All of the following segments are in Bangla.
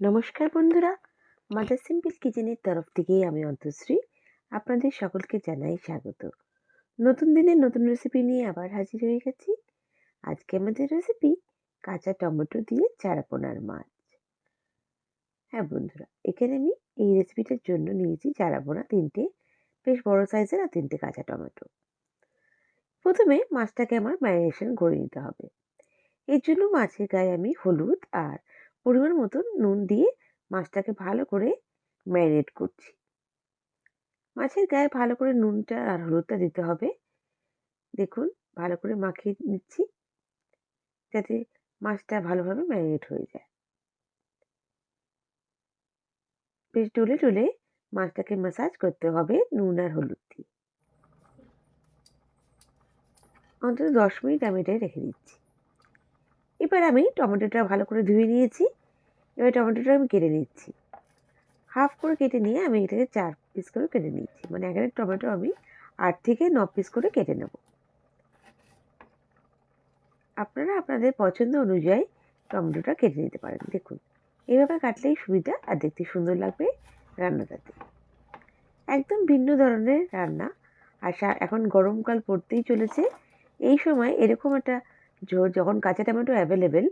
নমস্কার বন্ধুরা মাদার সিম্পল কিচেনের তরফ থেকে আমি অন্তশ্রী আপনাদের সকলকে জানাই স্বাগত। নতুন দিনে নতুন রেসিপি নিয়ে আবার হাজির হয়ে গেছি। আজকে আমাদের রেসিপি কাঁচা টমেটো দিয়ে চারাপোনার মাছ। হ্যাঁ বন্ধুরা, এখানে আমি এই রেসিপিটার জন্য নিয়েছি চারাপোনা তিনটে, বেশ বড় সাইজের আর তিনটে কাঁচা টমেটো। প্রথমে মাছটাকে আমার ম্যারিনেশন করে নিতে হবে। এর জন্য মাছের গায়ে আমি হলুদ আর পরিমাণ মতন নুন দিয়ে মাছটাকে ভালো করে ম্যারিনেট করছি। মাছের গায়ে ভালো করে নুনটা আর হলুদটা দিতে হবে। দেখুন, ভালো করে মাখিয়ে নিচ্ছি যাতে মাছটা ভালোভাবে ম্যারিনেট হয়ে যায়। বেশ ডলে ডলে মাছটাকে ম্যাসাজ করতে হবে নুন আর হলুদ দিয়ে। অন্তত দশ মিনিট আমি এটাই রেখে দিচ্ছি। এবার আমি টমেটোটা ভালো করে ধুয়ে নিয়েছি। এবার টমেটোটা আমি কেটে নিচ্ছি। হাফ করে কেটে নিয়ে আমি এটাকে চার পিস করে কেটে নিচ্ছি। মানে এখানে টমেটো আমি আট থেকে ন পিস করে কেটে নেব। আপনারা আপনাদের পছন্দ অনুযায়ী টমেটোটা কেটে নিতে পারেন। দেখুন এইভাবে কাটলেই সুবিধা আর দেখতে সুন্দর লাগবে রান্নাটাতে। একদম ভিন্ন ধরনের রান্না। আর এখন গরমকাল পড়তেই চলেছে। এই সময় এরকম একটা যখন কাঁচা টমেটো অ্যাভেলেবেল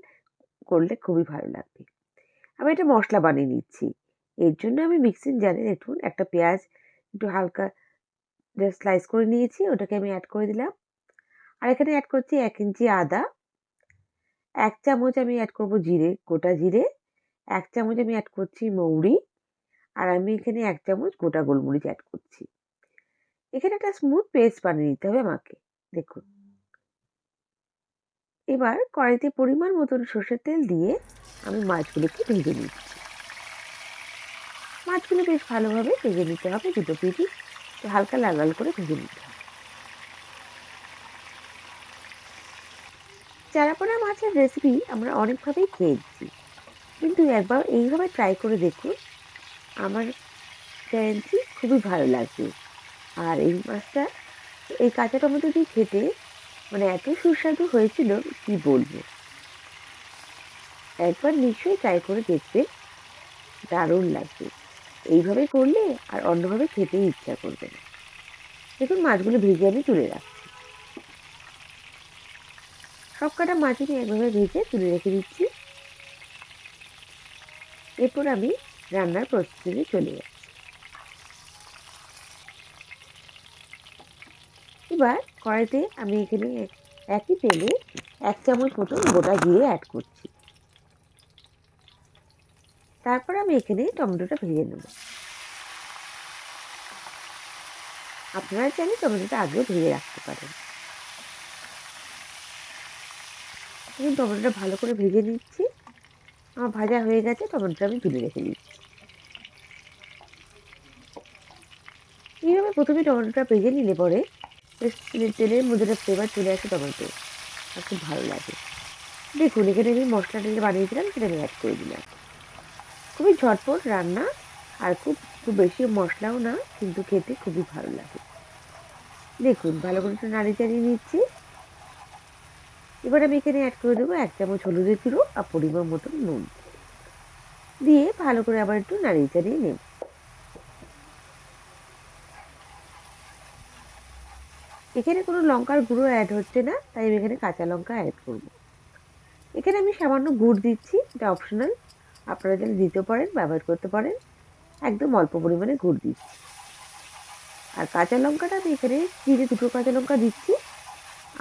করলে খুবই ভালো লাগবে। আমি এটা মশলা বানিয়ে নিচ্ছি। এর জন্য আমি মিক্সিং জারে দেখুন, একটা পেঁয়াজ একটু হালকা জাস্ট স্লাইস করে নিয়েছি, ওটাকে আমি অ্যাড করে দিলাম। আর এখানে অ্যাড করছি এক ইঞ্চি আদা, এক চামচ আমি অ্যাড করব জিরে, গোটা জিরে, এক চামচ আমি অ্যাড করছি মৌরি, আর আমি এখানে এক চামচ গোটা গোলমরিচ অ্যাড করছি। এখানে একটা স্মুথ পেস্ট বানিয়ে নিতে হবে আমাকে, দেখুন। এবার কড়াইতে পরিমাণ মতন সর্ষের তেল দিয়ে আমি মাছগুলোকে ভেজে নিচ্ছি। মাছগুলো বেশ ভালোভাবে ভেজে নিতে হবে দুটো পিঠি হালকা লাল লাল করে ভেজে নিতে হবে। চারাপোনা মাছের রেসিপি আমরা অনেকভাবেই খেয়েছি। কিন্তু একবার এইভাবে ট্রাই করে দেখুন, আমার গ্যারেন্টি খুবই ভালো লাগবে। আর এই মাছটা, এই কাঁচা টমেটো দিয়ে খেতে মানে এত সুস্বাদু হয়েছিল, কি বলব? একবার নিশ্চয়ই ট্রাই করে দেখবে। দারুণ লাগবে। এইভাবে করলে আর অন্যভাবে খেতেই ইচ্ছা করবে না। দেখুন, মাছগুলো ভেজে আমি তুলে রাখছি। সব কটা মাছ আমি একভাবে ভেজে তুলে রেখে দিচ্ছি। এরপর আমি রান্নার প্রস্তুতি চলে যাচ্ছি। এবার কড়াইতে আমি এখানে একই তেলে এক চামচ মতন গোটা জিরে অ্যাড করছি। তারপর আমি এখানে টমেটোটা ভেজে নেব। আপনারা চাইলে টমেটোটা আগেও ভেজে রাখতে পারেন। আমি টমেটোটা ভালো করে ভেজে নিচ্ছি। আমার ভাজা হয়ে গেছে, টমেটোটা আমি তুলে রেখে দিচ্ছি। এইভাবে প্রথমে টমেটোটা ভেজে নিলে পরে বেশ তেলের মধ্যে ফ্লেভার চলে আসে টমেটো। আর খুব ভালো লাগে। দেখুন, এখানে আমি মশলা টেলে বানিয়েছিলাম, সেটা আমি অ্যাড করে দিলাম। খুবই ঝটপট রান্না আর খুব খুব বেশি মশলাও না, কিন্তু খেতে খুবই ভালো লাগে। দেখুন, ভালো করে একটু নাড়ি চাড়িয়ে নিচ্ছি। এবার আমি এখানে অ্যাড করে দেবো এক চামচ হলুদের গুঁড়ো আর পরিমাণ মতন নুন। দিয়ে ভালো করে আবার একটু নাড়িয়ে চাড়িয়ে নেব। এখানে কোনো লঙ্কার গুঁড়ো অ্যাড হচ্ছে না, তাই আমি এখানে কাঁচা লঙ্কা অ্যাড করব। এখানে আমি সামান্য গুড় দিচ্ছি, এটা অপশনাল আপনারা যেন দিতে পারেন, ব্যবহার করতে পারেন। একদম অল্প পরিমাণে গুড় দিচ্ছি। আর কাঁচা লঙ্কাটা আমি এখানে চিড়ে দুটো কাঁচা লঙ্কা দিচ্ছি।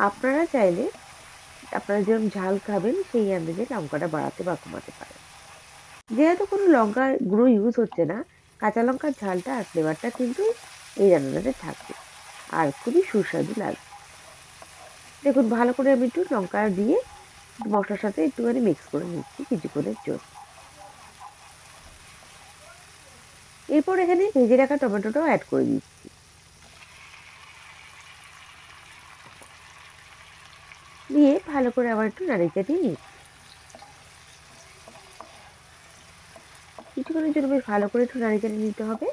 আপনারা চাইলে আপনারা যেরকম ঝাল খাবেন, সেই আন্দাজে লঙ্কাটা বাড়াতে বা কমাতে পারেন। যেহেতু কোনো লঙ্কা গুঁড়ো ইউজ হচ্ছে না, কাঁচা লঙ্কার ঝালটা আর ফ্লেভারটা কিন্তু এই রান্নাটাতে থাকবে। আর খুবই সুস্বাদু লাগবে দেখুন, ভালো করে আমি একটু লঙ্কা দিয়ে মশলার সাথে একটুখানি মিক্স করে নিচ্ছি কিছুক্ষণের জন্য। এরপর এখানে ভেজে রাখা টমেটোটাও অ্যাড করে দিচ্ছি। দিয়ে ভালো করে আবার একটু নাড়ি চাটিয়ে নিচ্ছি। কিছুক্ষণের জন্য বেশ ভালো করে একটু নাড়ি চাটিয়ে নিতে হবে।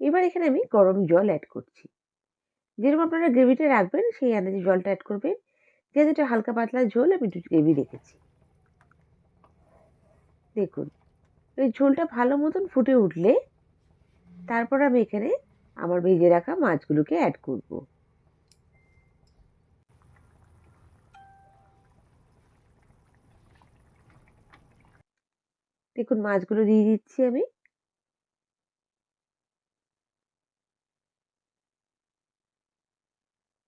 এবার এখানে আমি গরম জল অ্যাড করছি। যেরকম আপনারা গ্রেভিটা রাখবেন, সেই আন্দাজে জলটা অ্যাড করবেন। যেহেতু হালকা পাতলা ঝোল, আমি একটু গ্রেভি রেখেছি। দেখুন, এই ঝোলটা ভালো মতন ফুটে উঠলে তারপর আমি এখানে আমার ভেজে রাখা মাছগুলোকে অ্যাড করব। দেখুন, মাছগুলো দিয়ে দিচ্ছি আমি।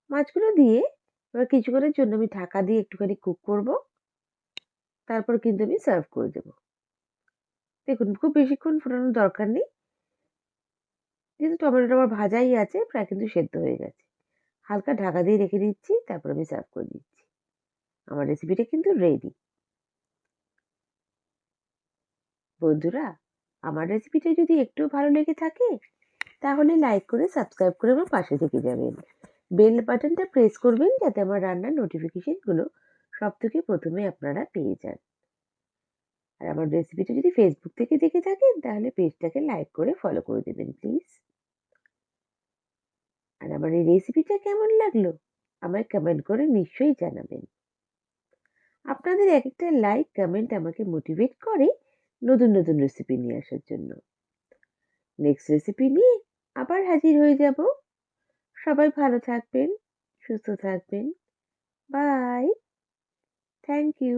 মাছগুলো দিয়ে এবার কিছুক্ষণের জন্য আমি ঢাকা দিয়ে একটুখানি কুক করব। তারপর কিন্তু আমি সার্ভ করে দেব। দেখুন, খুব বেশিক্ষণ ফোটানোর দরকার নেই। যেহেতু টমেটোটা আমার ভাজাই আছে, প্রায় কিন্তু সেদ্ধ হয়ে গেছে। হালকা ঢাকা দিয়ে রেখে দিচ্ছি, তারপর আমি সার্ভ করে দিচ্ছি। আমার রেসিপিটা কিন্তু রেডি বন্ধুরা, আমার রেসিপিটা যদি একটু ভালো লেগে থাকে, তাহলে লাইক করে সাবস্ক্রাইব করে আমার পাশে থেকে যাবেন। বেল বাটনটা প্রেস করবেন, যাতে আমার রান্নার নোটিফিকেশনগুলো সব থেকে প্রথমে আপনারা পেয়ে যান। আর আমার রেসিপিটা যদি ফেসবুক থেকে দেখে থাকেন, তাহলে পেজটাকে লাইক করে ফলো করে দেবেন প্লিজ আর আমার এই রেসিপিটা কেমন লাগল? আমায় কমেন্ট করে নিশ্চয়ই জানাবেন। আপনাদের এক একটা লাইক কমেন্ট আমাকে মোটিভেট করে নতুন নতুন রেসিপি নিয়ে আসার জন্য। নেক্সট রেসিপি নিয়ে আবার হাজির হয়ে যাব। সবাই ভালো থাকবেন, সুস্থ থাকবেন। Bye thank you